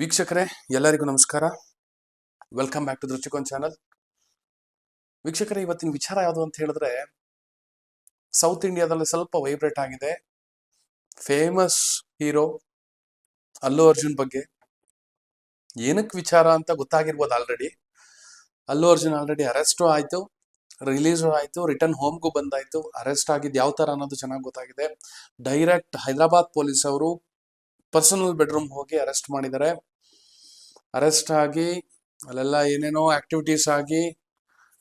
ವೀಕ್ಷಕರೇ, ಎಲ್ಲರಿಗೂ ನಮಸ್ಕಾರ. Welcome back to Drishtikon channel ವೀಕ್ಷಕರೇ, ಇವತ್ತಿನ ವಿಚಾರ ಯಾವುದು ಅಂತ ಹೇಳಿದ್ರೆ ಸೌತ್ ಇಂಡಿಯಾದಲ್ಲಿ ಸ್ವಲ್ಪ ವೈಬ್ರೇಟ್ ಆಗಿದೆ. ಫೇಮಸ್ ಹೀರೋ ಅಲ್ಲು ಅರ್ಜುನ್ ಬಗ್ಗೆ. ಏನಕ್ಕೆ ವಿಚಾರ ಅಂತ ಗೊತ್ತಾಗಿರ್ಬೋದು already Allu Arjun already arrest ಆಯಿತು ರಿಲೀಸು ಆಯಿತು ರಿಟರ್ನ್ ಹೋಮ್ಗೂ ಬಂದಾಯಿತು. ಅರೆಸ್ಟ್ ಆಗಿದ್ದು ಯಾವ ಥರ ಅನ್ನೋದು ಚೆನ್ನಾಗಿ ಗೊತ್ತಾಗಿದೆ. ಡೈರೆಕ್ಟ್ ಹೈದರಾಬಾದ್ ಪೊಲೀಸ್ ಅವರು ಪರ್ಸನಲ್ ಬೆಡ್ರೂಮ್ ಹೋಗಿ ಅರೆಸ್ಟ್ ಮಾಡಿದ್ದಾರೆ. ಅರೆಸ್ಟ್ ಆಗಿ ಅಲ್ಲೆಲ್ಲ ಏನೇನೋ ಆಕ್ಟಿವಿಟೀಸ್ ಆಗಿ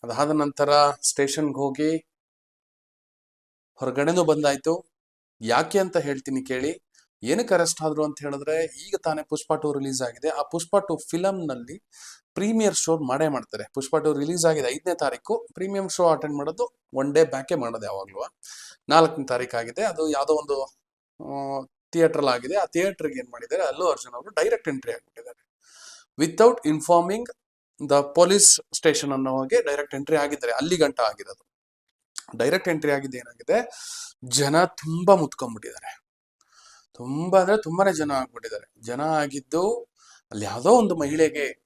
ಅದಾದ ನಂತರ ಸ್ಟೇಷನ್ಗೆ ಹೋಗಿ ಹೊರಗಡೆನೂ ಬಂದಾಯ್ತು. ಯಾಕೆ ಅಂತ ಹೇಳ್ತೀನಿ ಕೇಳಿ. ಏನಕ್ಕೆ ಅರೆಸ್ಟ್ ಆದ್ರು ಅಂತ ಹೇಳಿದ್ರೆ ಈಗ ತಾನೇ ಪುಷ್ಪ ಟು ರಿಲೀಸ್ ಆಗಿದೆ. ಆ ಪುಷ್ಪ ಟು ಫಿಲಮ್ನಲ್ಲಿ ಪ್ರೀಮಿಯರ್ ಶೋ ಮಾಡೇ ಮಾಡ್ತಾರೆ. ಪುಷ್ಪ ಟು ರಿಲೀಸ್ ಆಗಿದೆ ಐದನೇ ತಾರೀಕು. ಪ್ರೀಮಿಯಂ ಶೋ ಅಟೆಂಡ್ ಮಾಡೋದು ಒನ್ ಡೇ ಬ್ಯಾಕೆ ಮಾಡೋದು ಯಾವಾಗ್ಲೂ. ನಾಲ್ಕನೇ ತಾರೀಕು ಆಗಿದೆ. ಅದು ಯಾವುದೋ ಒಂದು ಥಿಯೇಟರ್ ಆಗಿದೆ. ಆ ಥಿಯೇಟರ್ಗೆ ಏನು ಮಾಡಿದ್ದಾರೆ? ಅಲ್ಲೂ ಅರ್ಜುನ್ ಅವರು direct entry ಆಗಿಬಿಟ್ಟಿದ್ದಾರೆ. Without informing the police station ಅನ್ನೋ ಹಾಗೆ ಡೈರೆಕ್ಟ್ ಎಂಟ್ರಿ ಆಗಿದ್ದಾರೆ. ಅಲ್ಲಿ ಗಂಟ ಆಗಿರೋದು. ಡೈರೆಕ್ಟ್ ಎಂಟ್ರಿ ಆಗಿದ್ದು ಏನಾಗಿದೆ? ಜನ ತುಂಬಾ ಮುತ್ಕೊಂಡ್ಬಿಟ್ಟಿದ್ದಾರೆ. ತುಂಬಾ ಅಂದ್ರೆ ತುಂಬಾನೇ ಜನ ಆಗ್ಬಿಟ್ಟಿದ್ದಾರೆ. ಜನ ಆಗಿದ್ದು ಅಲ್ಲಿ ಯಾವುದೋ ಒಂದು ಮಹಿಳೆಗೆ,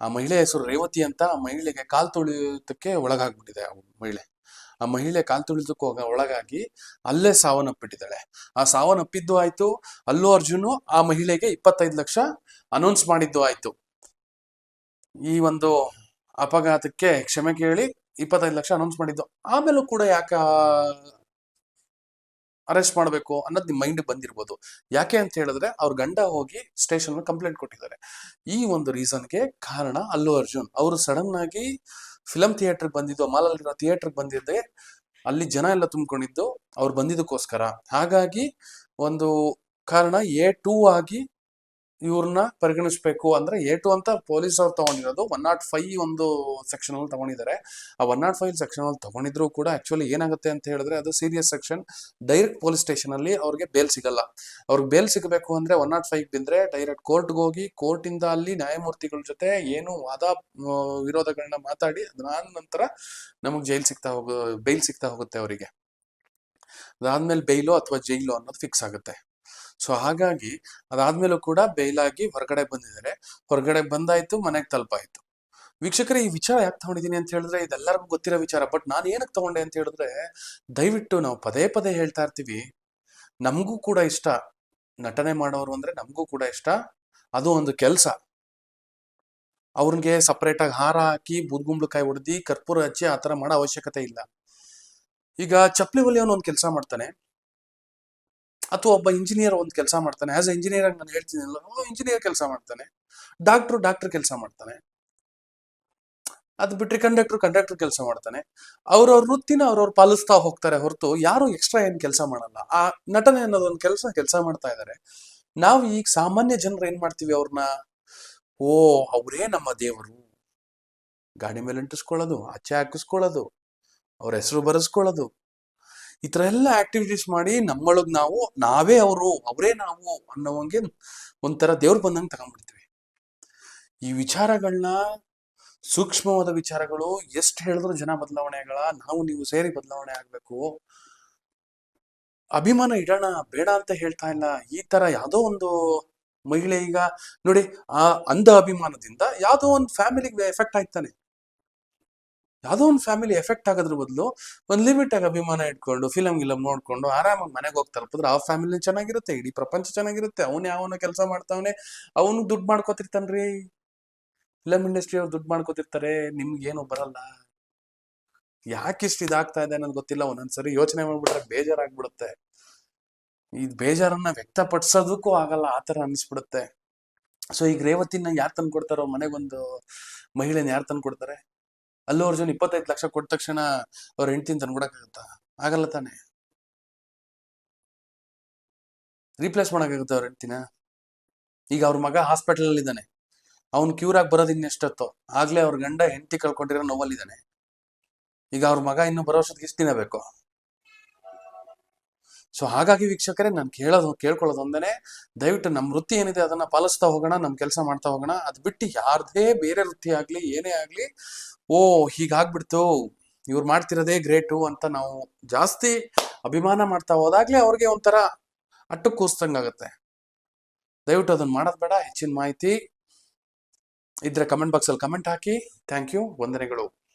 ಆ ಮಹಿಳೆ ಹೆಸರು ರೇವತಿ ಅಂತ ಆ ಮಹಿಳೆಗೆ ಕಾಲ್ ತೊಳೆಯೋದಕ್ಕೆ ಒಳಗಾಗ್ಬಿಟ್ಟಿದೆ ಆ ಮಹಿಳೆ. ಆ ಮಹಿಳೆ ಕಾಲ್ ತುಳಿದಕ್ಕೆ ಹೋಗ ಒಳಗಾಗಿ ಅಲ್ಲೇ ಸಾವನ್ನಪ್ಪಿಟ್ಟಿದ್ದಾಳೆ. ಆ ಸಾವನ್ನಪ್ಪಿದ್ದು ಆಯ್ತು, ಅಲ್ಲೂ ಅರ್ಜುನ್ ಆ ಮಹಿಳೆಗೆ ಇಪ್ಪತ್ತೈದು ಲಕ್ಷ ಅನೌನ್ಸ್ ಮಾಡಿದ್ದು ಆಯ್ತು. ಈ ಒಂದು ಅಪಘಾತಕ್ಕೆ ಕ್ಷಮೆ ಕೇಳಿ ಇಪ್ಪತ್ತೈದು ಲಕ್ಷ ಅನೌನ್ಸ್ ಮಾಡಿದ್ದು. ಆಮೇಲೂ ಕೂಡ ಯಾಕೆ ಅರೆಸ್ಟ್ ಮಾಡಬೇಕು ಅನ್ನೋದು ನಿಮ್ಮ ಮೈಂಡ್ ಬಂದಿರ್ಬೋದು. ಯಾಕೆ ಅಂತ ಹೇಳಿದ್ರೆ ಅವ್ರ ಗಂಡ ಹೋಗಿ ಸ್ಟೇಷನ್ ಕಂಪ್ಲೇಂಟ್ ಕೊಟ್ಟಿದ್ದಾರೆ. ಈ ಒಂದು ರೀಸನ್ಗೆ ಕಾರಣ ಅಲ್ಲು ಅರ್ಜುನ್. ಅವರು ಸಡನ್ ಆಗಿ ಫಿಲಂ ಥಿಯೇಟರ್ಗೆ ಬಂದಿದ್ದು ಮಾಲಲ್ಲಿರೋ ಥಿಯೇಟರ್ಗೆ ಬಂದಿದ್ದೆ ಅಲ್ಲಿ ಜನ ಎಲ್ಲ ತುಂಬಿಕೊಂಡಿದ್ದು, ಅವ್ರು ಬಂದಿದ್ದಕ್ಕೋಸ್ಕರ. ಹಾಗಾಗಿ ಒಂದು ಕಾರಣ ಎ ಟೂ ಆಗಿ ಇವ್ರನ್ನ ಪರಿಗಣಿಸ್ಬೇಕು ಅಂದ್ರೆ ಎ ಟು ಅಂತ ಪೊಲೀಸ್ ಅವ್ರು ತಗೊಂಡಿರೋದು. ಒನ್ ನಾಟ್ ಫೈವ್ ಒಂದು ಸೆಕ್ಷನ್ ಅಲ್ಲಿ ತಗೊಂಡಿದ್ದಾರೆ. ಆ ಒನ್ ನಾಟ್ ಫೈವ್ ಸೆಕ್ಷನ್ ಅಲ್ಲಿ ತಗೊಂಡಿದ್ರು ಕೂಡ ಆಕ್ಚುಲಿ ಏನಾಗುತ್ತೆ ಅಂತ ಹೇಳಿದ್ರೆ ಅದು serious section direct police station ಅಲ್ಲಿ ಅವ್ರಿಗೆ ಬೇಲ್ ಸಿಗಲ್ಲ. ಅವ್ರಿಗೆ ಬೇಲ್ ಸಿಗಬೇಕು ಅಂದ್ರೆ ಒನ್ ನಾಟ್ ಫೈವ್ ಬಂದ್ರೆ ಡೈರೆಕ್ಟ್ ಕೋರ್ಟ್ಗೆ ಹೋಗಿ ಕೋರ್ಟ್ ಇಂದ ಅಲ್ಲಿ ನ್ಯಾಯಮೂರ್ತಿಗಳ ಜೊತೆ ಏನು ವಾದ ವಿರೋಧಗಳನ್ನ ಮಾತಾಡಿ ಅದಾದ ನಂತರ ನಮಗೆ ಜೈಲ್ ಸಿಗ್ತಾ ಹೋಗ ಬೇಲ್ ಸಿಗ್ತಾ ಹೋಗುತ್ತೆ ಅವರಿಗೆ. ಅದಾದ್ಮೇಲೆ ಬೈಲು ಅಥವಾ ಜೈಲು ಅನ್ನೋದು ಫಿಕ್ಸ್ ಆಗುತ್ತೆ. ಸೊ ಹಾಗಾಗಿ ಅದಾದ್ಮೇಲೂ ಕೂಡ ಬೇಲಾಗಿ ಹೊರಗಡೆ ಬಂದಿದ್ದಾರೆ. ಹೊರಗಡೆ ಬಂದಾಯ್ತು, ಮನೆಗೆ ತಲುಪಾಯ್ತು. ವೀಕ್ಷಕರೇ, ಈ ವಿಚಾರ ಯಾಕೆ ತಗೊಂಡಿದ್ದೀನಿ ಅಂತ ಹೇಳಿದ್ರೆ ಇದೆಲ್ಲರಿಗೂ ಗೊತ್ತಿರೋ ವಿಚಾರ. ಬಟ್ ನಾನು ಏನಕ್ಕೆ ತಗೊಂಡೆ ಅಂತ ಹೇಳಿದ್ರೆ, ದಯವಿಟ್ಟು ನಾವು ಪದೇ ಪದೇ ಹೇಳ್ತಾ ಇರ್ತೀವಿ. ನಮಗೂ ಕೂಡ ಇಷ್ಟ. ನಟನೆ ಮಾಡೋರು ಅಂದ್ರೆ ನಮಗೂ ಕೂಡ ಇಷ್ಟ. ಅದು ಒಂದು ಕೆಲಸ. ಅವ್ರಿಗೆ ಸಪರೇಟ್ ಆಗಿ ಹಾರ ಹಾಕಿ ಬೂದ್ಗುಂಬಳಕಾಯಿ ಹೊಡೆದಿ ಕರ್ಪೂರ ಹಚ್ಚಿ ಆ ಥರ ಮಾಡೋ ಅವಶ್ಯಕತೆ ಇಲ್ಲ. ಈಗ ಚಪ್ಪಲಿ ಹೊಲಿಯೋನು ಒಂದು ಕೆಲಸ ಮಾಡ್ತಾನೆ. ಅಥವಾ ಒಬ್ಬ ಇಂಜಿನಿಯರ್ ಒಂದು ಕೆಲಸ ಮಾಡ್ತಾನೆ. ಆಸ್ ಎ ಇಂಜಿನಿಯರ್ ಆಗಿ ನಾನು ಹೇಳ್ತೀನಿ ಇಂಜಿನಿಯರ್ ಕೆಲಸ ಮಾಡ್ತಾನೆ. ಡಾಕ್ಟ್ರು ಡಾಕ್ಟರ್ ಕೆಲಸ ಮಾಡ್ತಾನೆ. ಅದು ಬಿಟ್ರೆ ಕಂಡಕ್ಟರ್ ಕಂಡಕ್ಟರ್ ಕೆಲಸ ಮಾಡ್ತಾನೆ. ಅವ್ರವ್ರ ವೃತ್ತಿನ ಅವ್ರವ್ರು ಪಾಲಿಸ್ತಾ ಹೋಗ್ತಾರೆ ಹೊರತು ಯಾರು ಎಕ್ಸ್ಟ್ರಾ ಏನ್ ಕೆಲಸ ಮಾಡಲ್ಲ. ಆ ನಟನೆ ಅನ್ನೋದೊಂದು ಕೆಲಸ ಕೆಲಸ ಮಾಡ್ತಾ ಇದ್ದಾರೆ ನಾವು ಈಗ ಸಾಮಾನ್ಯ ಜನರು ಏನ್ ಮಾಡ್ತೀವಿ ಅವ್ರನ್ನ ಓ, ಅವರೇ ನಮ್ಮ ದೇವರು. ಗಾಡಿ ಮೇಲೆ ಅಂಟಿಸ್ಕೊಳ್ಳೋದು, ಆಚೆ ಹಾಕಿಸ್ಕೊಳ್ಳೋದು, ಅವ್ರ ಹೆಸರು ಬರೆಸ್ಕೊಳ್ಳೋದು. ಈ ತರ ಎಲ್ಲ ಆಕ್ಟಿವಿಟೀಸ್ ಮಾಡಿ ನಮ್ಮೊಳಗ್ ನಾವು, ನಾವೇ ಅವರು, ಅವರೇ ನಾವು ಅನ್ನೋವಂಗೆ ಒಂಥರ ದೇವ್ರು ಬಂದಂಗೆ ತಗೊಂಡ್ಬಿಡ್ತೀವಿ. ಈ ವಿಚಾರಗಳನ್ನ ಸೂಕ್ಷ್ಮವಾದ ವಿಚಾರಗಳು ಎಷ್ಟು ಹೇಳಿದ್ರು ಜನ ಬದಲಾವಣೆಗಳ ನಾವು ನೀವು ಸೇರಿ ಬದಲಾವಣೆ ಆಗ್ಬೇಕು. ಅಭಿಮಾನ ಇಡೋಣ, ಬೇಡ ಅಂತ ಹೇಳ್ತಾ ಇಲ್ಲ. ಈ ತರ ಯಾವುದೋ ಒಂದು ಮಹಿಳೆ ಈಗ, ನೋಡಿ ಆ ಅಂಧ ಅಭಿಮಾನದಿಂದ ಯಾವುದೋ ಒಂದು ಫ್ಯಾಮಿಲಿಗೆ ಎಫೆಕ್ಟ್ ಆಯ್ತಾನೆ ಯಾವ್ದೋ ಒಂದು ಫ್ಯಾಮಿಲಿ ಎಫೆಕ್ಟ್ ಆಗೋದ್ರ ಬದಲು ಒಂದು ಲಿಮಿಟ್ ಆಗಿ ಅಭಿಮಾನ ಇಟ್ಕೊಂಡು ಫಿಲಮ್ ಗಿಲಮ್ ನೋಡ್ಕೊಂಡು ಆರಾಮಾಗಿ ಮನೆಗೆ ಹೋಗಿ ತಲುಪಿದ್ರೆ ಆ ಫ್ಯಾಮಿಲಿ ಚೆನ್ನಾಗಿರುತ್ತೆ, ಇಡೀ ಪ್ರಪಂಚ ಚೆನ್ನಾಗಿರುತ್ತೆ. ಅವನು ಯಾವನೋ ಕೆಲಸ ಮಾಡ್ತಾವನೆ, ಅವನು ದುಡ್ಡು ಮಾಡ್ಕೋತಿರ್ತಾನ್ರಿ ಫಿಲಮ್ ಇಂಡಸ್ಟ್ರಿ ಅವ್ರು ದುಡ್ಡು ಮಾಡ್ಕೋತಿರ್ತಾರೆ, ನಿಮ್ಗೇನು ಬರಲ್ಲ. ಯಾಕೆ ಇಷ್ಟು ಇದಾಗ್ತಾ ಇದೆ ಅನ್ನೋದು ಗೊತ್ತಿಲ್ಲ, ಒಂದೊಂದ್ಸರಿ ಯೋಚನೆ ಮಾಡ್ಬಿಟ್ರೆ ಬೇಜಾರಾಗ್ಬಿಡುತ್ತೆ. ಈ ಬೇಜಾರನ್ನ ವ್ಯಕ್ತಪಡಿಸೋದಕ್ಕೂ ಆಗಲ್ಲ, ಆ ತರ ಅನ್ಸ್ಬಿಡುತ್ತೆ ಸೊ ಈಗ ರೇವತಿನ ಯಾರು ತಂದು ಕೊಡ್ತಾರೋ ಮನೆಗೊಂದು ಮಹಿಳೆನ ಯಾರು ತಂದು ಕೊಡ್ತಾರೆ ಅಲ್ಲು ಅರ್ಜುನ್ ಇಪ್ಪತ್ತೈದು ಲಕ್ಷ ಕೊಟ್ಟ ತಕ್ಷಣ ಅವ್ರ ಹೆಂಡತಿನ ತಂದ್ಕೊಡಕ್ಕಾಗತ್ತಾ ಆಗಲ್ಲ ತಾನೆ. ರೀಪ್ಲೇಸ್ ಮಾಡಕ್ಕಾಗುತ್ತೆ ಅವ್ರ ಹೆಂಡ್ತಿನ? ಈಗ ಅವ್ರ ಮಗ ಹಾಸ್ಪಿಟಲ್ ಅಲ್ಲಿ ಇದ್ದಾನೆ ಅವ್ನ್ ಕ್ಯೂರ್ ಆಗಿ ಬರೋದು ಇನ್ನೆಷ್ಟೊತ್ತು? ಆಗ್ಲೇ ಅವ್ರ ಗಂಡ ಹೆಂಡತಿ ಕಳ್ಕೊಂಡಿರೋ ನೋವಲ್ಲಿದ್ದಾನೆ. ಈಗ ಅವ್ರ ಮಗ ಇನ್ನು ಬರೋ ವರ್ಷಕ್ಕೆ ಎಷ್ಟು ದಿನ ಬೇಕು? ಸೊ ಹಾಗಾಗಿ ವೀಕ್ಷಕರೇ, ನಾನು ಕೇಳೋದು, ಕೇಳ್ಕೊಳ್ಳೋದು ಒಂದೇನೆ, ದಯವಿಟ್ಟು ನಮ್ಮ ವೃತ್ತಿ ಏನಿದೆ ಅದನ್ನ ಪಾಲಿಸ್ತಾ ಹೋಗೋಣ ನಮ್ಮ ಕೆಲಸ ಮಾಡ್ತಾ ಹೋಗೋಣ. ಅದು ಬಿಟ್ಟು ಯಾರ್ದೇ ಬೇರೆ ವೃತ್ತಿ ಆಗಲಿ, ಏನೇ ಆಗಲಿ, ಓ, ಹೀಗಾಗ್ಬಿಡ್ತು, ಇವ್ರು ಮಾಡ್ತಿರೋದೇ ಗ್ರೇಟು ಅಂತ ನಾವು ಜಾಸ್ತಿ ಅಭಿಮಾನ ಮಾಡ್ತಾ ಹೋದಾಗ್ಲೇ ಅವ್ರಿಗೆ ಒಂಥರ ಅಟ್ಟು ಆಗುತ್ತೆ. ದಯವಿಟ್ಟು ಅದನ್ನ ಮಾಡೋದು ಬೇಡ, ಹೆಚ್ಚಿನ ಮಾಹಿತಿ ಇದ್ರೆ ಕಮೆಂಟ್ ಬಾಕ್ಸಲ್ಲಿ ಕಮೆಂಟ್ ಹಾಕಿ. ಥ್ಯಾಂಕ್ ಯು, ವಂದನೆಗಳು.